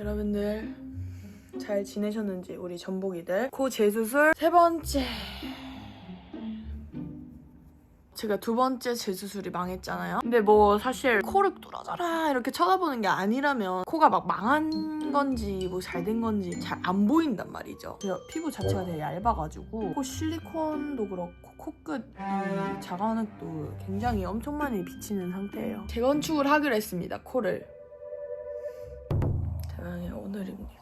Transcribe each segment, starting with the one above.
여러분들 잘 지내셨는지 우리 전복이들. 코 재수술 세 번째. 제가 두 번째 재수술이 망했잖아요. 근데 뭐 사실 코를 뚫어져라 이렇게 쳐다보는 게 아니라면 코가 막 망한 건지 뭐 잘 된 건지 잘 안 보인단 말이죠. 제가 피부 자체가 되게 얇아가지고 코 실리콘도 그렇고 코끝 이 자간흙도 굉장히 엄청 많이 비치는 상태예요. 재건축을 하기로 했습니다 코를 대망의 오늘입니다.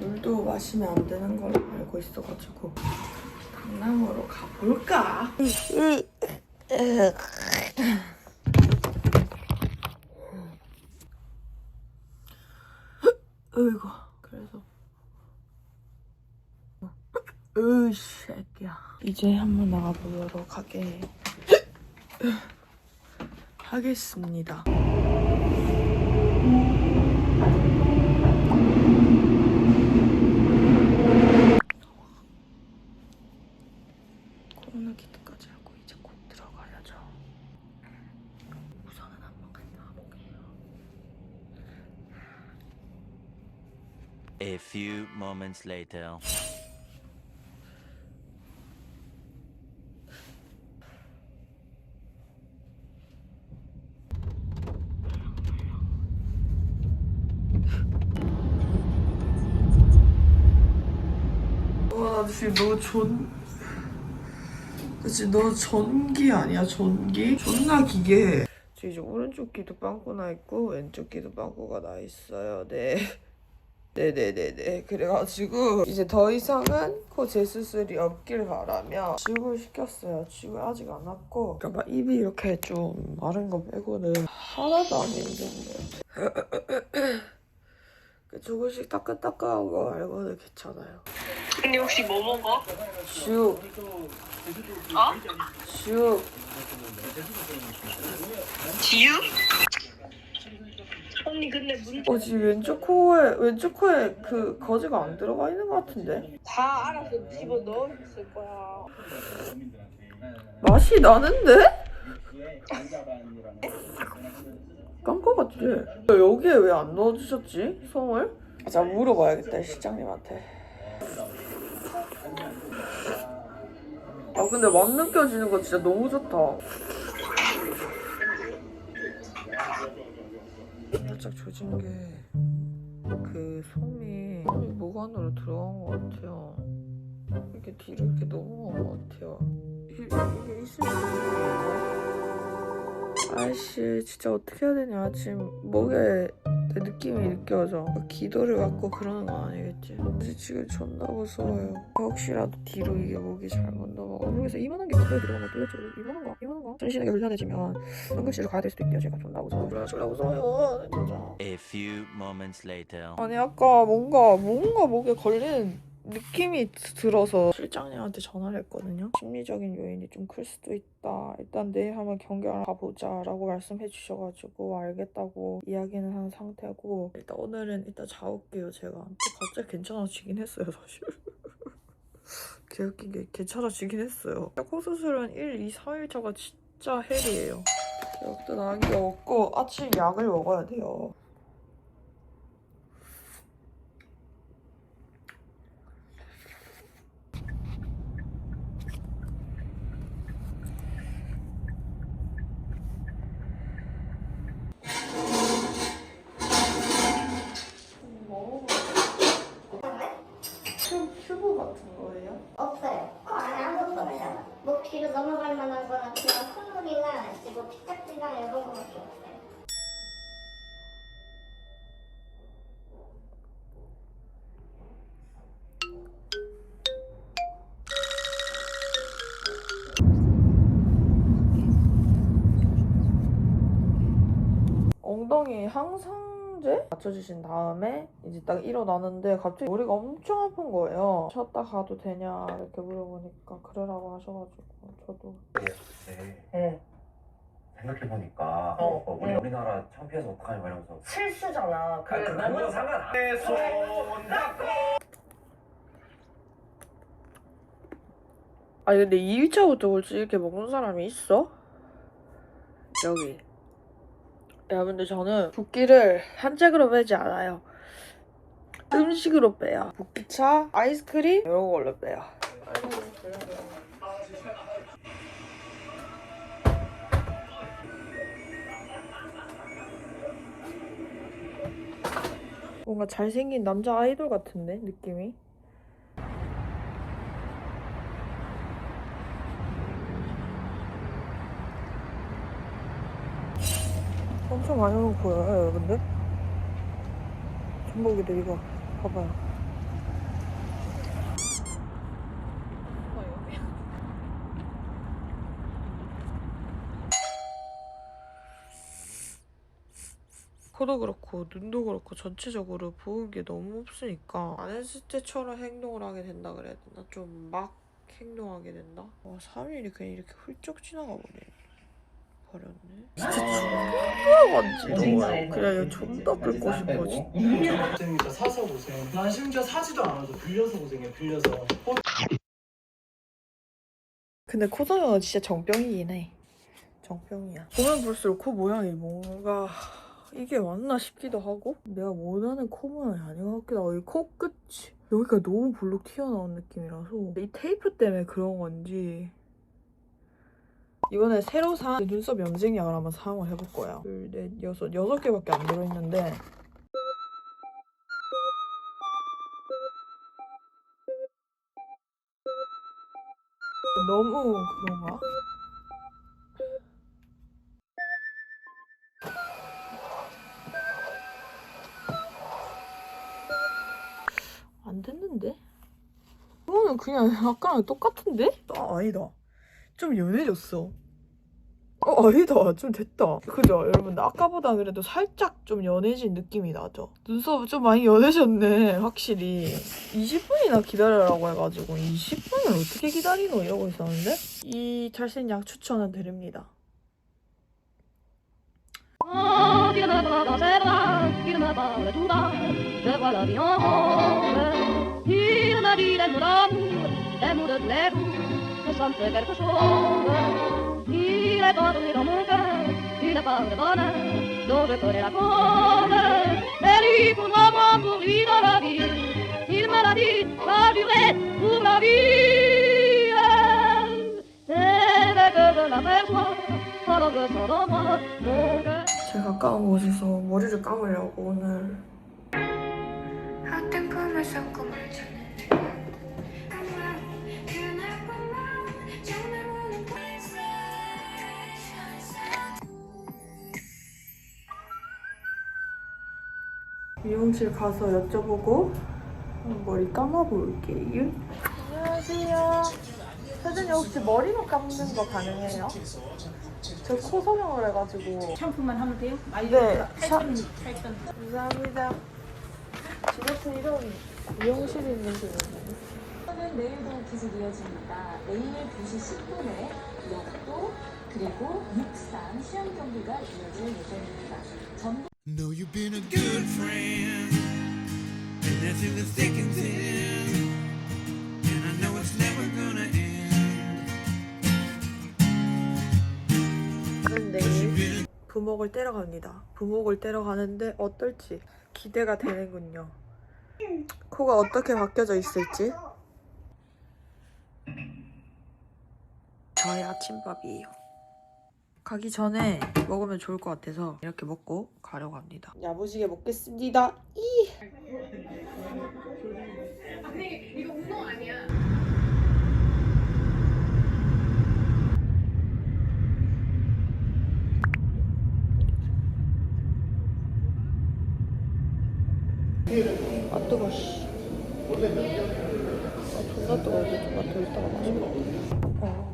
물도 마시면 안 되는 걸 알고 있어가지고 강남으로 가볼까? 어이구 그래서 으 새끼야 이제 한번 나가보도록 하게 하겠습니다. 코로나 기트까지 하고 이제 곧 들어가야죠. 우선은 한번 갔다 와볼게요. A few moments later. 와, 지금 너 전... 그치, 너 전기 아니야, 전기? 존나. 지금 이제 오른쪽 귀도 빵꾸 나 있고, 왼쪽 귀도 빵꾸가 나 있어요, 네. 네네네네. 그래가지고, 이제 더 이상은 코 재수술이 없길 바라며, 지우개를 시켰어요. 지우개 아직 안 왔고. 그러니까 막 입이 이렇게 좀 마른 거 빼고는 하나도 안 힘든데. 그 조금씩 따끈따끈한 거 말고는 괜찮아요. 근데 혹시 뭐 먹어? 슉. 어? 슉. 지유? 언니 근데 문제 어, 지금 왼쪽 코에, 왼쪽 코에 그 거즈가 안 들어가 있는 것 같은데? 다 알아서 집어 넣었을 거야. 맛이 나는데? 깜깜했지? 여기에 왜 안 넣어주셨지? 송을? 자, 물어봐야겠다, 시장님한테. 아, 근데 맛 느껴지는 거 진짜 너무 좋다. 살짝 조진 게, 그 솜이, 솜이 목 안으로 들어간 것 같아요. 이렇게 뒤로 이렇게 넘어간 것 같아요. 이게, 이게 있을 수 있는 아이씨 진짜 어떻게 해야 되냐. 지금 목에 내 느낌이 느껴져. 기도를 받고 그러는 건 아니겠지. 근데 지금 존나 무서워요. 혹시라도 뒤로 이게 목이 잘못 넘어가. 모르겠어 이만한 게 목에 들어간 거 도대체 이만한 거 이만한 거? 전신에 불편해지면 응급실로 가야 될 수도 있대요. 제가 존나 무서워 그래 존나 무서워요. 진짜. A few moments later. 아니 아까 뭔가 뭔가 목에 걸리는 느낌이 드- 들어서 실장님한테 전화를 했거든요. 심리적인 요인이 좀 클 수도 있다. 일단 내일 한번 경계를 가보자 라고 말씀해 주셔가지고 알겠다고 이야기는 한 상태고 일단 오늘은 이따 자올게요 제가. 또 갑자기 괜찮아지긴 했어요 사실. 개웃긴 게 괜찮아지긴 했어요. 코 수술은 1, 2, 3일차가 진짜 헬이에요. 약도 게 없고 아침 약을 먹어야 돼요. 엉덩이 항상제 맞춰주신 다음에 이제 딱 일어나는데 갑자기 머리가 엄청 아픈 거예요. 쉬었다 가도 되냐 이렇게 물어보니까 그러라고 하셔가지고 저도 네. 생각해보니까 어, 어, 우리 응. 우리나라 창피해서 어떡하냐 막 이러면서 실수잖아. 그 그건 상관 안 해. 손잡고 아니 근데 2위차부터 벌써 이렇게 먹는 사람이 있어? 여기 여러분들 저는 붓기를 한짝으로 빼지 않아요. 음식으로 빼요. 붓기차, 아이스크림 이런 걸로 빼요. 뭔가 잘생긴 남자 아이돌 같은데 느낌이? 엄청 많이 오는 보여요 여러분들? 전복이들 이거 봐봐요 코도 그렇고 눈도 그렇고 전체적으로 부은 게 너무 없으니까 안 했을 때처럼 행동을 하게 된다 그래야 되나? 좀 막 행동하게 된다? 와 3일이 그냥 이렇게 훌쩍 지나가 버리네 버렸네. 진짜 존나 간지러워요 그냥 이거 존나 긁고 싶어 진짜. 사서 고생 난 심지어 사지도 않아도 빌려서 고생해 빌려서. 근데 코성형은 진짜 정병이긴 해. 정병이야. 보면 볼수록 코 모양이 뭔가 이게 맞나 싶기도 하고. 내가 원하는 코 모양이 아닌 것 같기도 하고. 이 코 끝이 여기가 너무 볼록 튀어나온 느낌이라서. 이 테이프 때문에 그런 건지 이번에 새로 산 눈썹 염색 약을 한번 사용을 해볼 거예요. 둘, 넷, 여섯, 여섯 개밖에 안 들어있는데 너무 그런가? 안 됐는데? 이거는 그냥 아까랑 똑같은데? 아 아니다 좀 연해졌어. 어 아니다. 좀 됐다. 그죠? 여러분 아까보다 그래도 살짝 좀 연해진 느낌이 나죠? 눈썹 좀 많이 연해졌네 확실히. 20분이나 기다려라고 해가지고 20분을 어떻게 기다리노? 이러고 있었는데? 이 탈색약 추천은 드립니다 Oh, fait quelque chose. Il est entré dans mon cœur, une part de bonheur, dont je connais la cause. Et lui, pour moi, pour lui dans la vie, il me l'a dit, va durer pour la vie. Et dès que je l'aperçois, alors je sens dans moi mon cœur. 제가 가까운 곳에서 머리를 감으려고 오늘 핫한 꿈을 섞고 물드는 미용실 가서 여쭤보고 머리 감아볼게요. 안녕하세요. 사장님 혹시 머리만 감는 거 가능해요? 저 코 성형을 해가지고. 샴푸만 하면 돼요? 아니, 네. 8천, 8천. 감사합니다. 집에서 이런 미용실이 있는 줄 몰랐네. 오늘 내일도 계속 이어집니다. 내일 2시 10분에 역도 그리고 육상 시험 경기가 이어질 예정입니다. 전북 Know you've been a good friend, and that's in the thick and thin. And I know it's never gonna end. 내일 부목을 떼러 갑니다. 부목을 떼러 가는데 어떨지 기대가 되는군요. 코가 어떻게 바뀌어져 있을지. 저의 아침밥이에요. 가기 전에 먹으면 좋을 것 같아서 이렇게 먹고 가려고 합니다. 야무지게 먹겠습니다. 이. 아 뜨거 씨. 아 존나 뜨거워. 이거 것 같아. 어.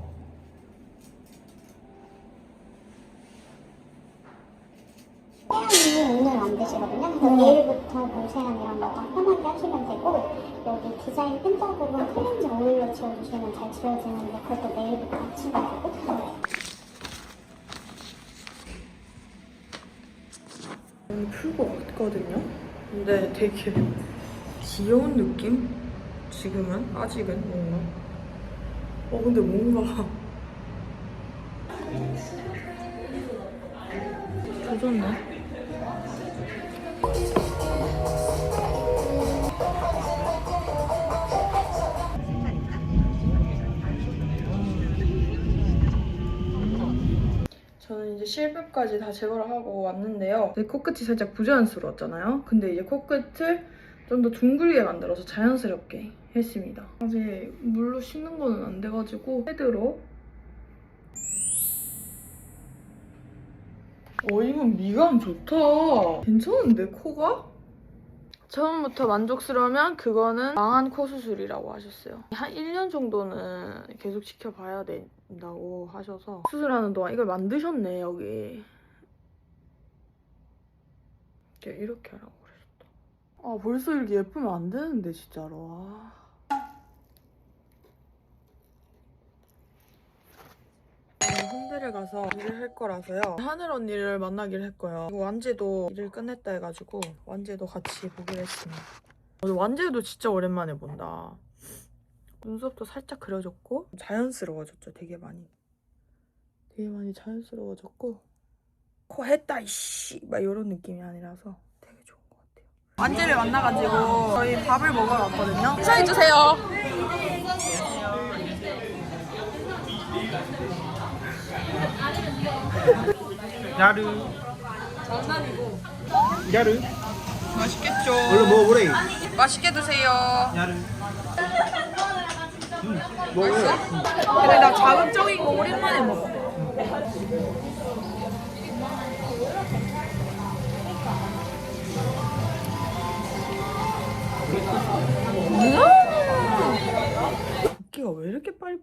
태양이 오늘 안 그래서 내일부터 볼세안이랑 뭐가 편하게 하시면 되고 여기 디자인 펜터 부분 클렌징 오일로 지워주시면 잘 지워지는데 그것도 내일부터 하시면 되고 오늘 풀고 왔거든요. 근데 되게 귀여운 느낌? 지금은 아직은 뭔가. 어 근데 뭔가 조졌네. 저는 이제 실밥까지 다 제거를 하고 왔는데요. 내 코끝이 살짝 부자연스러웠잖아요. 근데 이제 코끝을 좀 더 둥글게 만들어서 자연스럽게 했습니다. 아직 물로 씻는 거는 안 돼가지고 헤드로 어, 이건 미감 좋다. 괜찮은데, 코가? 처음부터 만족스러우면 그거는 망한 코 수술이라고 하셨어요. 한 1년 정도는 계속 지켜봐야 된다고 하셔서 수술하는 동안 이걸 만드셨네, 여기. 이렇게, 하라고 그러셨다. 아, 벌써 이렇게 예쁘면 안 되는데, 진짜로. 아. 저는 홍대를 가서 일을 할 거라서요. 하늘 언니를 만나기로 했고요. 그리고 완제도 일을 끝냈다 해가지고 완제도 같이 보기로 했습니다. 어, 완제도 진짜 오랜만에 본다. 눈썹도 살짝 그려졌고 자연스러워졌죠. 되게 많이. 되게 많이 자연스러워졌고 코 했다 이씨 막 이런 느낌이 아니라서 되게 좋은 것 같아요. 완제를 만나가지고 저희 밥을 먹으러 왔거든요. 인사해주세요. 야르. 장난이고 야르. 맛있겠죠. 얼른 먹어보래. 맛있게 드세요. 야르. 맛있어? 근데 나 자극적인 거 오랜만에 먹어.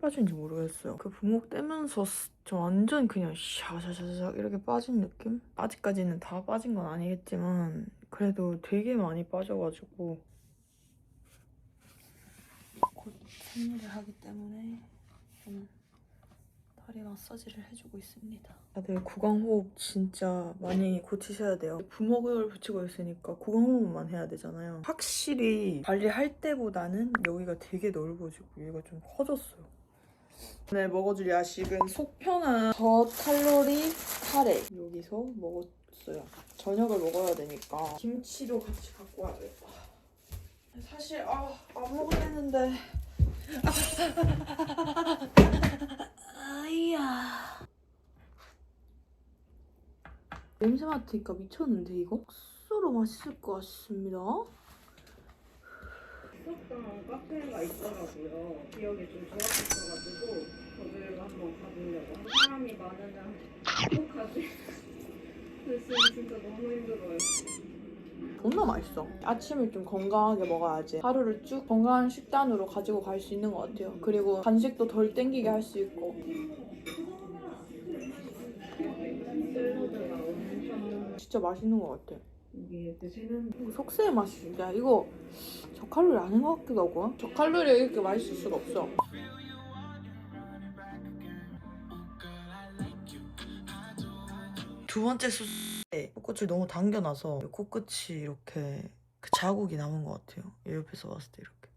빠지는지 모르겠어요. 그 부목 떼면서 스- 저 완전 그냥 샤샤샤샥 이렇게 빠진 느낌? 아직까지는 다 빠진 건 아니겠지만 그래도 되게 많이 빠져가지고 곧 생리를 하기 때문에 저는 다리 마사지를 해주고 있습니다. 다들 구강호흡 진짜 많이 고치셔야 돼요. 부목을 붙이고 있으니까 구강호흡만 해야 되잖아요. 확실히 관리할 때보다는 여기가 되게 넓어지고 여기가 좀 커졌어요. 오늘 먹어줄 야식은 속 편한 저칼로리 카레 여기서 먹었어요. 저녁을 먹어야 되니까 김치도 같이 갖고 와야겠다. 사실 아, 안 먹으려는데 아이야 냄새 맡으니까 미쳤는데 이거? 억수로 맛있을 것 같습니다 있었던 카페가 있더라고요 기억이 좀 좋았었어가지고 거기를 한번 가보려고 사람이 많으면 행복하지 글쎄 진짜 너무 힘들어요 존나 맛있어. 아침을 좀 건강하게 먹어야지 하루를 쭉 건강한 식단으로 가지고 갈 수 있는 것 같아요. 그리고 간식도 덜 땡기게 할 수 있고. 진짜 맛있는 것 같아. 속세의 맛이 야 이거 저칼로리 아닌 것 같기도 하고 저칼로리가 이렇게 맛있을 수가 없어. 두 번째 수술 때 코끝을 너무 당겨놔서 코끝이 이렇게 그 자국이 남은 것 같아요. 이 옆에서 봤을 때 이렇게.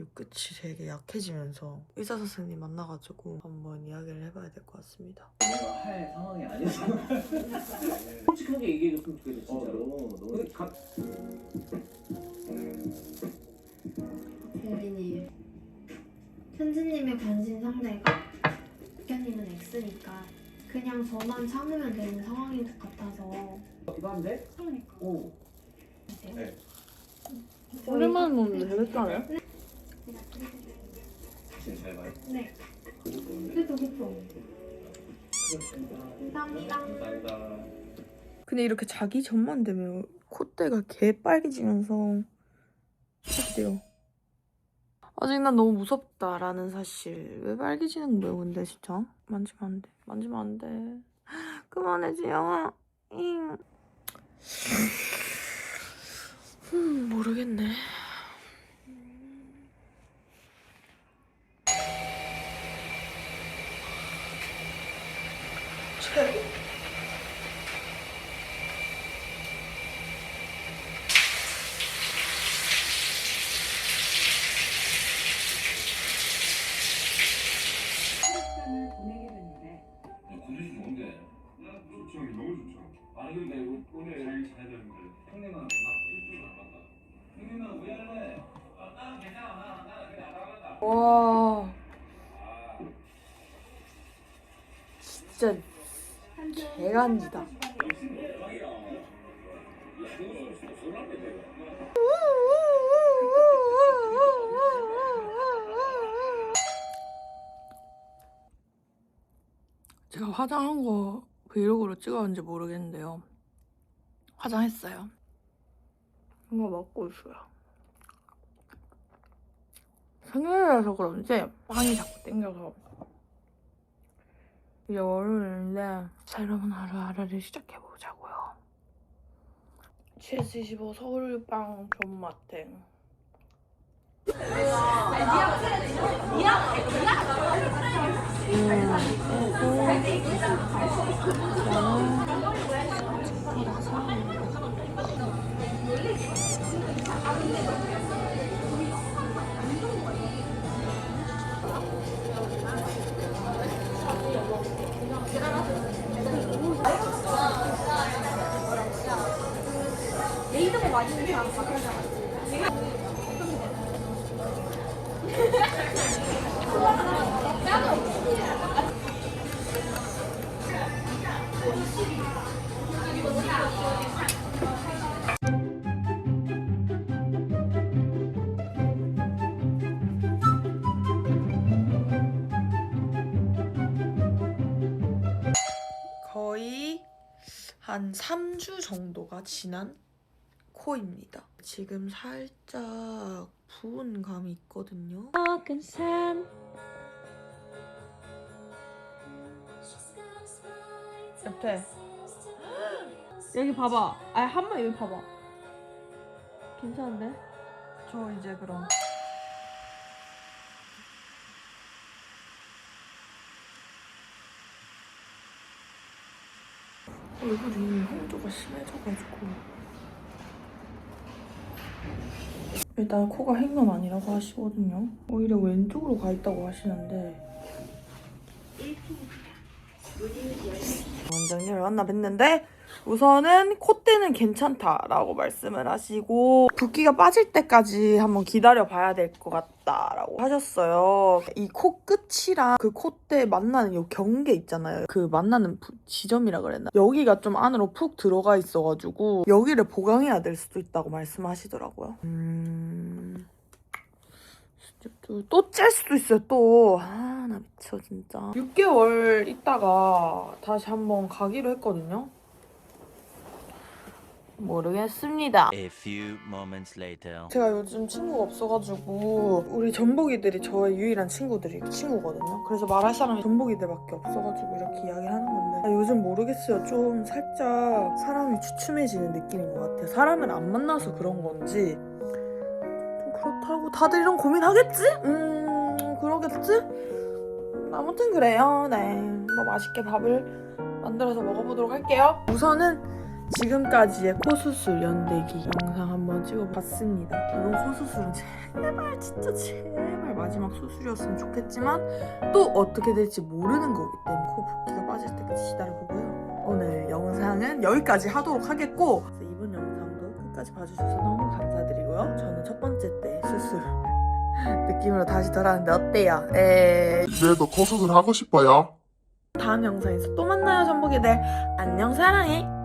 이 끝이 되게 약해지면서 의사 선생님 만나가지고 한번 이야기를 해봐야 될 것 같습니다. 내가 할 상황이 아니었어. 솔직하게 얘기해줬으면 좋겠어 진짜로. 너무 가... 대리님 현진님의 관심 상대가 국현님은 X니까 그냥 저만 참으면 되는 상황인 것 같아서 기반데? 그러니까 오. 네. 오랜만에 먹는데 되겠다네. 잘 봐요. 네. 근데 이렇게 자기 전만 되면 콧대가 개 빨개지면서 어때요? 아직 난 너무 무섭다라는 사실 왜 빨개지는 거예요 근데 진짜 만지면 안돼 만지면 안돼 그만해 지영아 잉 음, 모르겠네 진짜 개간지다. 제가 화장한 거 브이로그로 찍었는지 모르겠는데요. 화장했어요. 이거 먹고 있어요. 생일이라서 그런지 빵이 자꾸 땡겨서 이제 월요일인데 새로운 하루하루를 시작해보자고요. GS25 서울빵 존맛탱 거의 한 3주 정도가 지난 코입니다. 지금 살짝 부은 감이 있거든요. 옆에 여기 봐봐. 아 한 번 여기 봐봐. 괜찮은데? 저 이제 그럼 얼굴이 홍조가 심해져가지고 일단 코가 행건 아니라고 하시거든요. 오히려 왼쪽으로 가 있다고 하시는데. 원장님을 만나 뵀는데 우선은 콧대는 괜찮다라고 말씀을 하시고 붓기가 빠질 때까지 한번 기다려 봐야 될 것 같다라고 하셨어요. 이 코 끝이랑 그 콧대 만나는 요 경계 있잖아요. 그 만나는 부- 지점이라 그랬나? 여기가 좀 안으로 푹 들어가 있어가지고 여기를 보강해야 될 수도 있다고 말씀하시더라고요. 음... 또짤 수도 있어요 또. 아 나 미쳐 진짜. 6개월 있다가 다시 한번 가기로 했거든요. 모르겠습니다. A few moments later. 제가 요즘 친구가 없어가지고 우리 전복이들이 저의 유일한 친구들이 친구거든요. 그래서 말할 사람이 전복이들밖에 없어가지고 이렇게 이야기를 하는 건데 아, 요즘 모르겠어요. 좀 살짝 사람이 주춤해지는 느낌인 것 같아요. 사람을 안 만나서 그런 건지 좀 그렇다고 다들 이런 고민하겠지? 음 그러겠지? 아무튼 그래요. 네, 뭐 맛있게 밥을 만들어서 먹어보도록 할게요. 우선은 지금까지의 코 수술 연대기 영상 한번 찍어봤습니다. 이번 코 수술은 제발 진짜 제발 마지막 수술이었으면 좋겠지만 또 어떻게 될지 모르는 거기 때문에 코 붓기가 빠질 때까지 기다려보고요. 오늘 영상은 여기까지 하도록 하겠고 이번 영상도 끝까지 봐주셔서 너무 감사드리고요. 저는 첫 번째 때 수술 느낌으로 다시 돌아왔는데 어때요? 에... 그래도 코 수술 하고 싶어요. 다음 영상에서 또 만나요 전복이들 안녕 사랑해